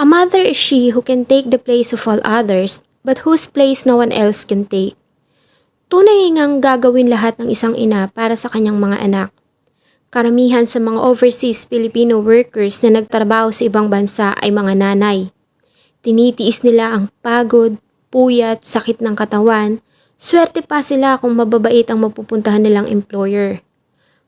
A mother is she who can take the place of all others, but whose place no one else can take. Tunay ngang gagawin lahat ng isang ina para sa kanyang mga anak. Karamihan sa mga overseas Filipino workers na nagtrabaho sa ibang bansa ay mga nanay. Tinitiis nila ang pagod, puyat, sakit ng katawan, swerte pa sila kung mababait ang mapupuntahan nilang employer.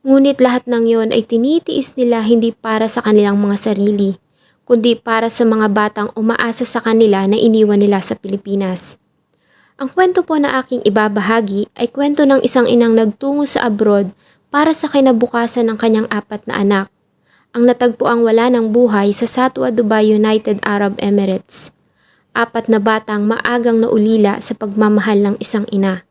Ngunit lahat ng yon ay tinitiis nila hindi para sa kanilang mga sarili, kundi para sa mga batang umaasa sa kanila na iniwan nila sa Pilipinas. Ang kwento po na aking ibabahagi ay kwento ng isang inang nagtungo sa abroad para sa kinabukasan ng kanyang apat na anak. Ang natagpo ang wala ng buhay sa Satwa Dubai United Arab Emirates. Apat na batang maagang naulila sa pagmamahal ng isang ina.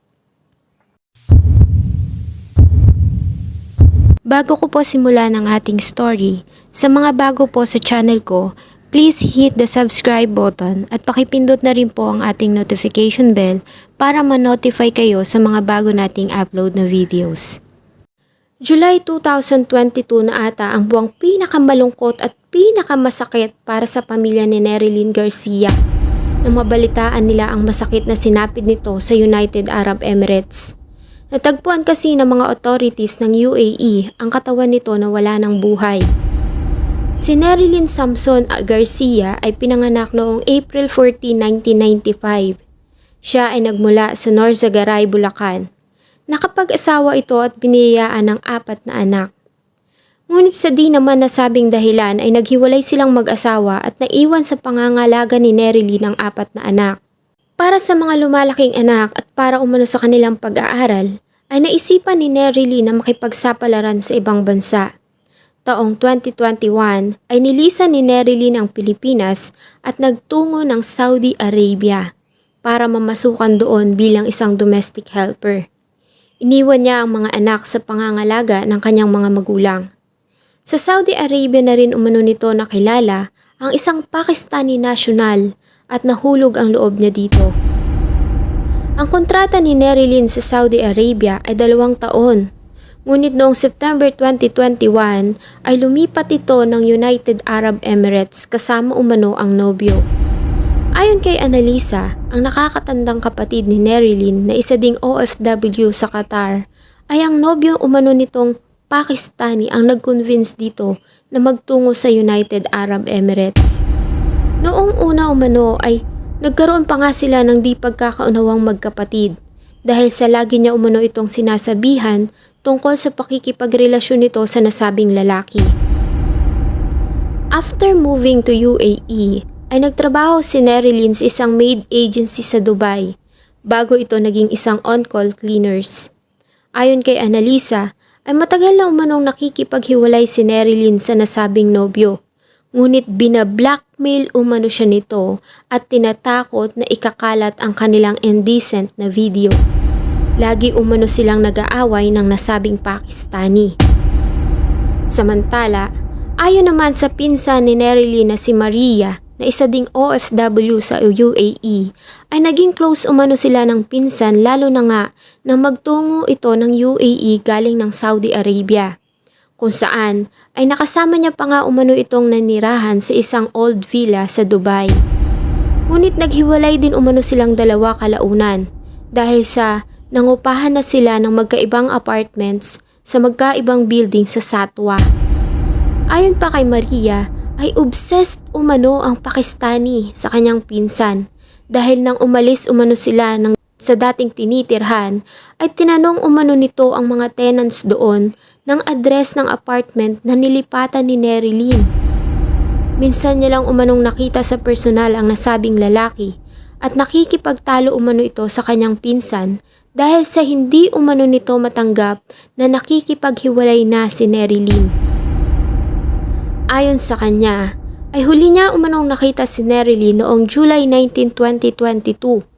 Bago ko po simulan ang ating story, sa mga bago po sa channel ko, please hit the subscribe button at pakipindot na rin po ang ating notification bell para ma-notify kayo sa mga bago nating upload na videos. July 2022 na ata ang buwang pinakamalungkot at pinakamasakit para sa pamilya ni Nerilyn Garcia nang mabalitaan nila ang masakit na sinapid nito sa United Arab Emirates. Natagpuan kasi ng mga authorities ng UAE ang katawan nito na wala ng buhay. Si Nerilyn Samson Garcia ay pinanganak noong April 14, 1995. Siya ay nagmula sa Norzagaray, Bulacan. Nakapag-asawa ito at biniyayaan ng apat na anak. Ngunit sa di naman nasabing dahilan ay naghiwalay silang mag-asawa at naiwan sa pangangalaga ni Nerilyn ang apat na anak. Para sa mga lumalaking anak at para umano sa kanilang pag-aaral, ay naisipan ni Nerilyn na makipagsapalaran sa ibang bansa. Taong 2021 ay nilisan ni Nerilyn ang Pilipinas at nagtungo ng Saudi Arabia para mamasukan doon bilang isang domestic helper. Iniwan niya ang mga anak sa pangangalaga ng kanyang mga magulang. Sa Saudi Arabia na rin umano nito nakilala ang isang Pakistani national at nahulog ang loob niya dito. Ang kontrata ni Nerilyn sa Saudi Arabia ay dalawang taon. Ngunit noong September 2021 ay lumipat ito ng United Arab Emirates kasama umano ang nobyo. Ayon kay Annalisa, ang nakakatandang kapatid ni Nerilyn na isa ding OFW sa Qatar, ay ang nobyo umano nitong Pakistani ang nag-convince dito na magtungo sa United Arab Emirates. Noong una umano ay nagkaroon pa nga sila ng di pagkakaunawang magkapatid dahil sa lagi niya umano itong sinasabihan tungkol sa pakikipagrelasyon nito sa nasabing lalaki. After moving to UAE, ay nagtrabaho si Nerilyn sa isang maid agency sa Dubai bago ito naging isang on-call cleaners. Ayon kay Annalisa, ay matagal na umanong nakikipaghiwalay si Nerilyn sa nasabing nobyo. Ngunit bina-blackmail umano siya nito at tinatakot na ikakalat ang kanilang indecent na video. Lagi umano silang nag-aaway ng nasabing Pakistani. Samantala, ayon naman sa pinsan ni Nerilyn na si Maria na isa ding OFW sa UAE, ay naging close umano sila ng pinsan lalo na nga nang magtungo ito ng UAE galing ng Saudi Arabia kung saan ay nakasama niya pa nga umano itong nanirahan sa isang old villa sa Dubai. Ngunit naghiwalay din umano silang dalawa kalaunan dahil sa nangupahan na sila ng magkaibang apartments sa magkaibang building sa Satwa. Ayon pa kay Maria, ay obsessed umano ang Pakistani sa kanyang pinsan dahil nang umalis umano sila ng sa dating tinitirhan ay tinanong umano nito ang mga tenants doon ng address ng apartment na nilipatan ni Nerilyn. Minsan niya lang umanong nakita sa personal ang nasabing lalaki at nakikipagtalo umano ito sa kanyang pinsan dahil sa hindi umano nito matanggap na nakikipaghiwalay na si Nerilyn. Ayon sa kanya, ay huli niya umanong nakita si Nerilyn noong July 19, 2022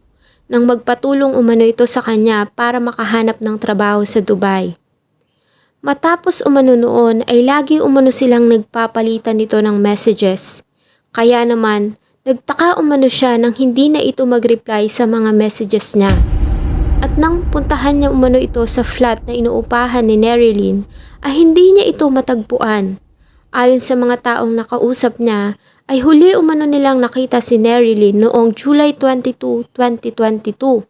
nang magpatulong umano ito sa kanya para makahanap ng trabaho sa Dubai. Matapos umano noon ay lagi umano silang nagpapalitan nito ng messages. Kaya naman, nagtaka umano siya nang hindi na ito mag-reply sa mga messages niya. At nang puntahan niya umano ito sa flat na inuupahan ni Nerilyn, ay hindi niya ito matagpuan. Ayon sa mga taong nakausap niya, ay huli umano nilang nakita si Nerilyn noong July 22, 2022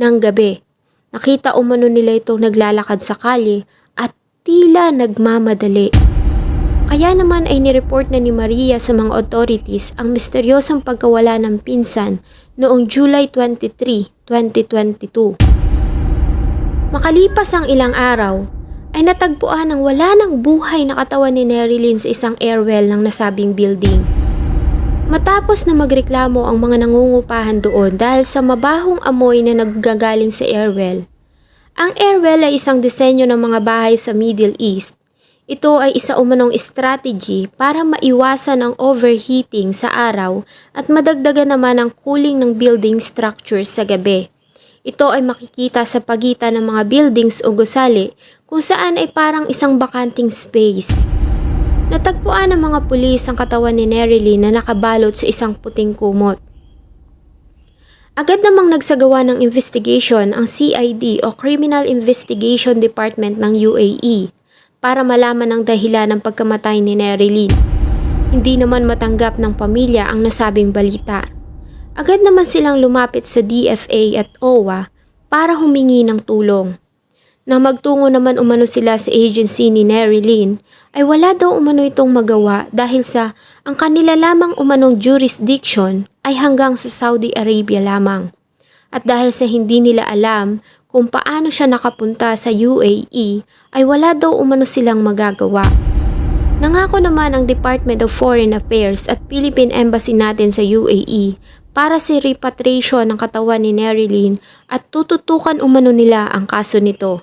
ng gabi. Nakita umano nila itong naglalakad sa kalye at tila nagmamadali. Kaya naman ay nireport na ni Maria sa mga authorities ang misteryosong pagkawala ng pinsan noong July 23, 2022. Makalipas ang ilang araw, ay natagpuan ang wala ng buhay na katawan ni Nerilyn sa isang airwell ng nasabing building. Matapos na magreklamo ang mga nangungupahan doon dahil sa mabahong amoy na naggagaling sa airwell. Ang airwell ay isang disenyo ng mga bahay sa Middle East. Ito ay isa umanong strategy para maiwasan ang overheating sa araw at madagdagan naman ang cooling ng building structures sa gabi. Ito ay makikita sa pagitan ng mga buildings o gusali kung saan ay parang isang bakanting space. Natagpuan ng mga pulis ang katawan ni Nerilyn na nakabalot sa isang puting kumot. Agad namang nagsagawa ng investigation ang CID o Criminal Investigation Department ng UAE para malaman ang dahilan ng pagkamatay ni Nerilyn. Hindi naman matanggap ng pamilya ang nasabing balita. Agad naman silang lumapit sa DFA at OWA para humingi ng tulong. Nang magtungo naman umano sila sa agency ni Nerilyn, ay wala daw umano itong magawa dahil sa ang kanila lamang umanong jurisdiction ay hanggang sa Saudi Arabia lamang. At dahil sa hindi nila alam kung paano siya nakapunta sa UAE, ay wala daw umano silang magagawa. Nangako naman ang Department of Foreign Affairs at Philippine Embassy natin sa UAE para sa repatriation ng katawan ni Nerilyn at tututukan umano nila ang kaso nito.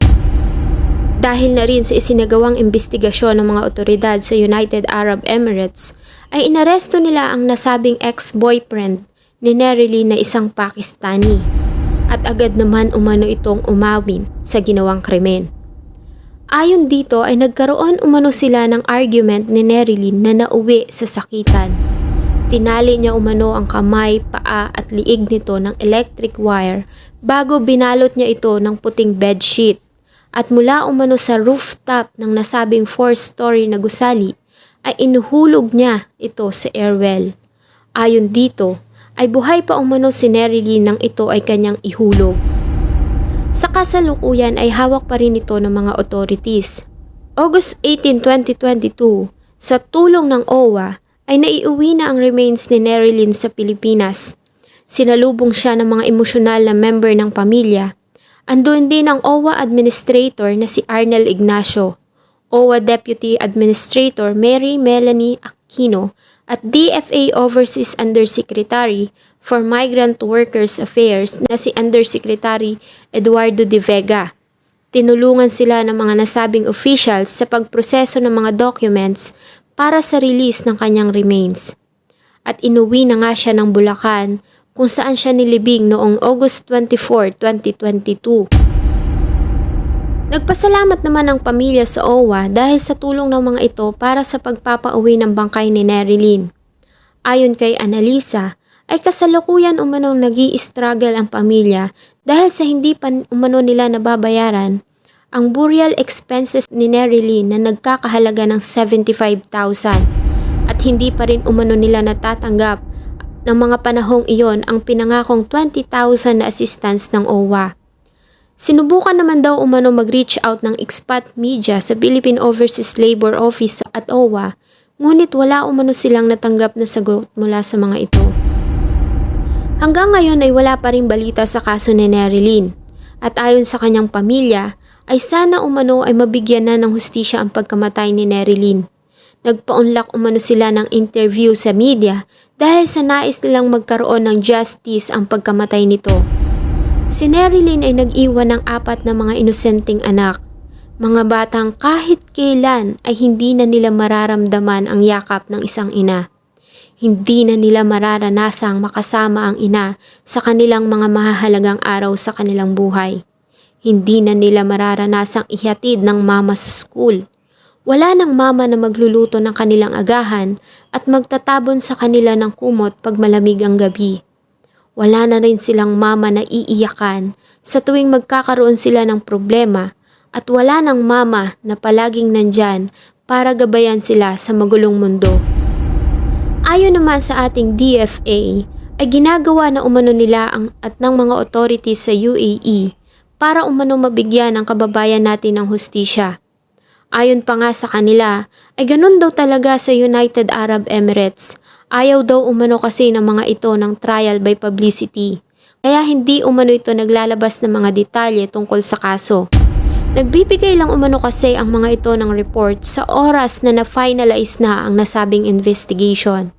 Dahil na rin sa isinagawang investigasyon ng mga otoridad sa United Arab Emirates, ay inaresto nila ang nasabing ex-boyfriend ni Nerilyn na isang Pakistani at agad naman umano itong umawin sa ginawang krimen. Ayon dito ay nagkaroon umano sila ng argument ni Nerilyn na nauwi sa sakitan. Tinali niya umano ang kamay, paa at liig nito ng electric wire bago binalot niya ito ng puting bedsheet at mula umano sa rooftop ng nasabing four-story na gusali ay inuhulog niya ito sa airwell. Ayon dito, ay buhay pa umano si Nerilyn nang ito ay kanyang ihulog. Sa kasalukuyan ay hawak pa rin ito ng mga authorities. August 18, 2022, sa tulong ng OWA, ay naiuwi na ang remains ni Nerilyn sa Pilipinas. Sinalubong siya ng mga emosyonal na member ng pamilya Andoon din ang OWA Administrator na si Arnel Ignacio, OWA Deputy Administrator Mary Melanie Aquino at DFA Overseas Undersecretary for Migrant Workers Affairs na si Undersecretary Eduardo De Vega. Tinulungan sila ng mga nasabing officials sa pagproseso ng mga documents para sa release ng kanyang remains. At inuwi na nga siya ng Bulacan kung saan siya nilibing noong August 24, 2022. Nagpasalamat naman ang pamilya sa OWA dahil sa tulong ng mga ito para sa pagpapauwi ng bangkay ni Nerilyn. Ayon kay Annalisa, ay kasalukuyan umanong nag struggle ang pamilya dahil sa hindi pa umano nila nababayaran ang burial expenses ni Nerilyn na nagkakahalaga ng 75,000 at hindi pa rin umano nila natatanggap ng mga panahong iyon ang pinangakong 20,000 na assistance ng OWA. Sinubukan naman daw umano mag-reach out ng expat media sa Philippine Overseas Labor Office at OWA, ngunit wala umano silang natanggap na sagot mula sa mga ito. Hanggang ngayon ay wala pa ring balita sa kaso ni Nerilyn at ayon sa kanyang pamilya ay sana umano ay mabigyan na ng hustisya ang pagkamatay ni Nerilyn. Nagpaunlak umano sila ng interview sa media dahil sa nais nilang magkaroon ng justice ang pagkamatay nito. Si Nerilyn ay nag-iwan ng apat na mga inosenteng anak. Mga batang kahit kailan ay hindi na nila mararamdaman ang yakap ng isang ina. Hindi na nila mararanasang makasama ang ina sa kanilang mga mahahalagang araw sa kanilang buhay. Hindi na nila mararanasang ihatid ng mama sa school wala nang mama na magluluto ng kanilang agahan at magtatabon sa kanila ng kumot pag malamig ang gabi. Wala na rin silang mama na iiyakan sa tuwing magkakaroon sila ng problema at wala nang mama na palaging nandyan para gabayan sila sa magulong mundo. Ayon naman sa ating DFA, ay ginagawa na umano nila ang, at ng mga authorities sa UAE para umano mabigyan ang kababayan natin ng hustisya. Ayon pa nga sa kanila, ay ganun daw talaga sa United Arab Emirates. Ayaw daw umano kasi ng mga ito ng trial by publicity. Kaya hindi umano ito naglalabas ng mga detalye tungkol sa kaso. Nagbibigay lang umano kasi ang mga ito ng report sa oras na na-finalize na ang nasabing investigation.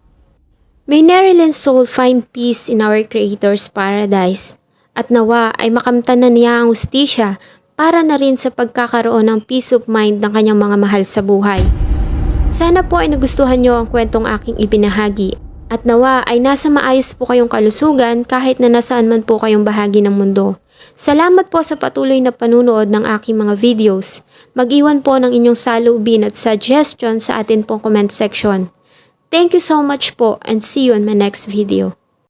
May Marilyn soul find peace in our Creator's paradise at nawa ay makamtan na niya ang ustisya para na rin sa pagkakaroon ng peace of mind ng kanyang mga mahal sa buhay. Sana po ay nagustuhan nyo ang kwentong aking ibinahagi at nawa ay nasa maayos po kayong kalusugan kahit na nasaan man po kayong bahagi ng mundo. Salamat po sa patuloy na panunood ng aking mga videos. Mag-iwan po ng inyong salubin at suggestion sa atin pong comment section. Thank you so much po and see you in my next video.